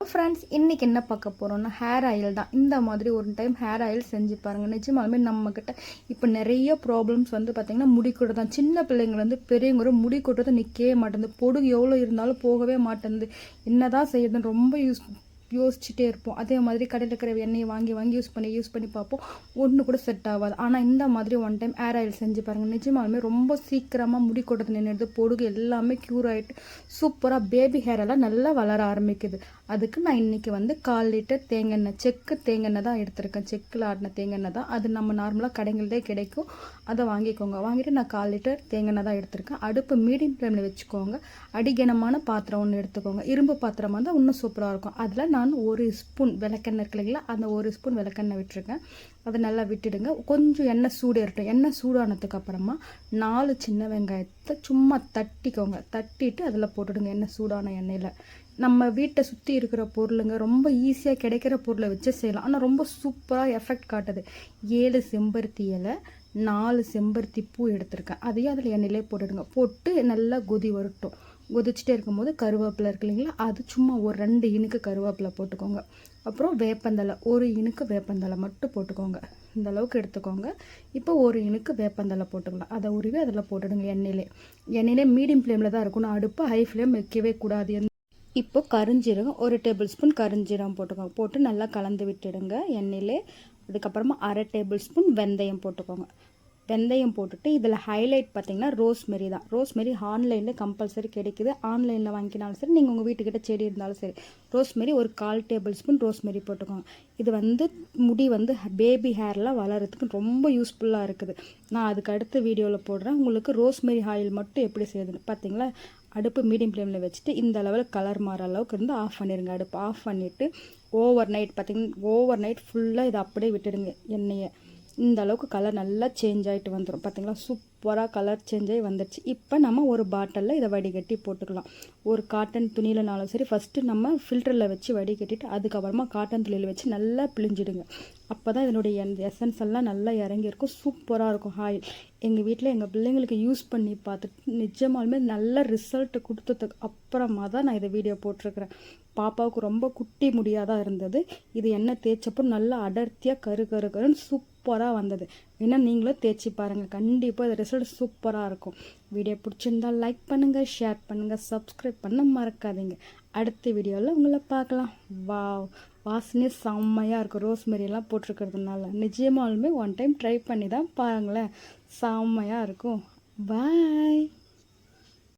Friends இன்றைக்கி என்ன பார்க்க போகிறோம்னா ஹேர் ஆயில் தான். இந்த மாதிரி ஒரு டைம் ஹேர் ஆயில் செஞ்சு பாருங்கள் நிஜமாலுமே நம்மக்கிட்ட இப்போ நிறைய ப்ராப்ளம்ஸ் வந்து பார்த்திங்கன்னா முடி கொட்டு தான். சின்ன பிள்ளைங்க வந்து பெரியவங்க ஒரு முடி கொட்டுறது நிற்கவே மாட்டேங்குது. பொடுகு எவ்வளோ இருந்தாலும் போகவே மாட்டேங்குது. என்ன தான் செய்யுதுன்னு ரொம்ப யூஸ் யோசிச்சுட்டே இருப்போம். அதே மாதிரி கடையில் இருக்கிற எண்ணெயை வாங்கி வாங்கி யூஸ் பண்ணி யூஸ் பண்ணி பார்ப்போம். ஒன்று கூட செட் ஆகாது. ஆனால் இந்த மாதிரி ஒன் டைம் ஏர் ஆயில் செஞ்சு பாருங்கள் நிஜமாலுமே ரொம்ப சீக்கிரமாக முடி கொடுத்து நின்றுது பொடுகு எல்லாமே க்யூர் ஆகிட்டு சூப்பராக பேபி ஹேர் எல்லாம் நல்லா வளர ஆரம்பிக்குது. அதுக்கு நான் இன்றைக்கி வந்து கால் லிட்டர் தேங்காய் செக்கு தேங்காய் தான் எடுத்திருக்கேன். செக்கில் ஆடின தேங்காய் தான். அது நம்ம நார்மலாக கடைகள்தே கிடைக்கும். அதை வாங்கிக்கோங்க. வாங்கிட்டு நான் கால் லிட்டர் தேங்காய் தான் எடுத்திருக்கேன். அடுப்பு மீடியம் ஃப்ளேமில் வச்சுக்கோங்க. அடிகனமான பாத்திரம் ஒன்று எடுத்துக்கோங்க. இரும்பு பாத்திரமாக இருந்தால் இன்னும் சூப்பராக இருக்கும். அதில் நான் ஒரு ஸ்பூன் விளக்கெண்ணெய் இருக்கு இல்லைங்களா? அந்த ஒரு ஸ்பூன் விளக்கெண்ணெய் விட்டுருக்கேன். அதை நல்லா விட்டுடுங்க. கொஞ்சம் எண்ணெய் சூடு இருக்கட்டும் எண்ணெய் சூடானதுக்கு அப்புறமா நாலு சின்ன வெங்காயத்தை சும்மா தட்டிக்கோங்க. தட்டிட்டு அதில் போட்டுடுங்க எண்ணெய் சூடான எண்ணெயில். நம்ம வீட்டை சுற்றி இருக்கிற பொருளுங்க ரொம்ப ஈஸியாக கிடைக்கிற பொருளை வச்சு செய்யலாம். ஆனால் ரொம்ப சூப்பராக எஃபெக்ட் காட்டுது. ஏழு செம்பருத்தி இலை நாலு செம்பருத்தி பூ எடுத்திருக்கேன். அதையும் அதில் எண்ணெயிலே போட்டுடுங்க. போட்டு நல்லா கொதி வரட்டும். கொதிச்சுட்டே இருக்கும்போது கருவேப்பிலை இருக்கு இல்லைங்களா? அது சும்மா ஒரு ரெண்டு இனுக்கு கருவேப்பிலை போட்டுக்கோங்க. அப்புறம் வேப்பந்தலை ஒரு இனுக்கு வேப்பந்தலை மட்டும் போட்டுக்கோங்க. இந்த அளவுக்கு எடுத்துக்கோங்க. இப்போ ஒரு இனுக்கு வேப்பந்தலை போட்டுக்கலாம். அதை உருவி அதில் போட்டுடுங்க எண்ணெயிலே. எண்ணெயிலே மீடியம் ஃப்ளேமில் தான் இருக்கணும். அடுப்பு ஹை ஃப்ளேம் வைக்கவே கூடாது. இப்போ கரிஞ்சீரகம் ஒரு டேபிள் ஸ்பூன் கரிஞ்சீரகம் போட்டுக்கோங்க. போட்டு நல்லா கலந்து விட்டுடுங்க எண்ணெயிலே. அதுக்கப்புறமா அரை டேபிள் ஸ்பூன் வெந்தயம் போட்டுக்கோங்க. வெந்தயம் போட்டுட்டு இதில் ஹைலைட் பார்த்தீங்கன்னா ரோஸ்மெரி தான். ரோஸ்மெரி ஆன்லைனில் கம்பல்சரி கிடைக்குது. ஆன்லைனில் வாங்கினாலும் சரி நீங்கள் உங்கள் வீட்டுக்கிட்ட செடி இருந்தாலும் சரி ரோஸ்மெரி ஒரு கால் டேபிள் ஸ்பூன் ரோஸ்மெரி போட்டுக்கோங்க. இது வந்து முடி வந்து பேபி ஹேர்லாம் வளர்கிறதுக்கு ரொம்ப யூஸ்ஃபுல்லாக இருக்குது. நான் அதுக்கு அடுத்த வீடியோவில் போடுறேன். உங்களுக்கு ரோஸ்மெரி ஆயில் மட்டும் எப்படி செய்யுதுன்னு. பார்த்தீங்களா அடுப்பு மீடியம் ஃப்ளேமில் வச்சுட்டு இந்த அளவில் கலர் மாற அளவுக்கு இருந்து ஆஃப் பண்ணிடுங்க அடுப்பு ஆஃப் பண்ணிவிட்டு ஓவர் நைட் பார்த்திங்கன்னா ஓவர் நைட் ஃபுல்லாக இதை அப்படியே விட்டுடுங்க. எண்ணெயை. இந்த அளவுக்கு கலர் நல்லா சேஞ்ச் ஆகிட்டு வந்துடும் பார்த்தீங்களா சூப்பராக கலர் சேஞ்சே வந்துடுச்சு இப்போ நம்ம ஒரு பாட்டிலில் இதை வடிகட்டி போட்டுக்கலாம். ஒரு காட்டன் துணியிலனாலும் சரி ஃபஸ்ட்டு நம்ம ஃபில்டரில் வச்சு வடிகட்டிட்டு அதுக்கப்புறமா காட்டன் துணியில் வச்சு நல்லா பிழிஞ்சிடுங்க. அப்போ தான் இதனுடைய எசன்ஸ் எல்லாம் நல்லா இறங்கியிருக்கும். சூப்பராக இருக்கும். ஆயில் எங்கள் வீட்டில் எங்கள் பிள்ளைங்களுக்கு யூஸ் பண்ணி பார்த்துட்டு நிஜமாலுமே நல்ல ரிசல்ட் கொடுத்ததுக்கு அப்புறமா தான் நான் இதை வீடியோ போட்டிருக்கிறேன். பாப்பாவுக்கு ரொம்ப குட்டி முடியாதான் தான் இருந்தது. இது எண்ணெய் தேய்ச்சப்போ நல்லா அடர்த்தியாக கரு கரு கருன்னு சூப்பராக வந்தது. ஏன்னா நீங்களும் தேய்ச்சி பாருங்கள் கண்டிப்பாக இது ரிசல்ட் சூப்பராக இருக்கும். வீடியோ பிடிச்சிருந்தால் லைக் பண்ணுங்கள் ஷேர் பண்ணுங்கள் சப்ஸ்கிரைப் பண்ண மறக்காதீங்க. அடுத்த வீடியோவில் உங்களை பார்க்கலாம். வா வாசனையே செம்மையாக இருக்கும். ரோஸ்மெரியெல்லாம் போட்டிருக்கிறதுனால. நிஜமாலுமே ஒன் டைம் ட்ரை பண்ணி தான் பாருங்களேன். செம்மையாக இருக்கும். பாய்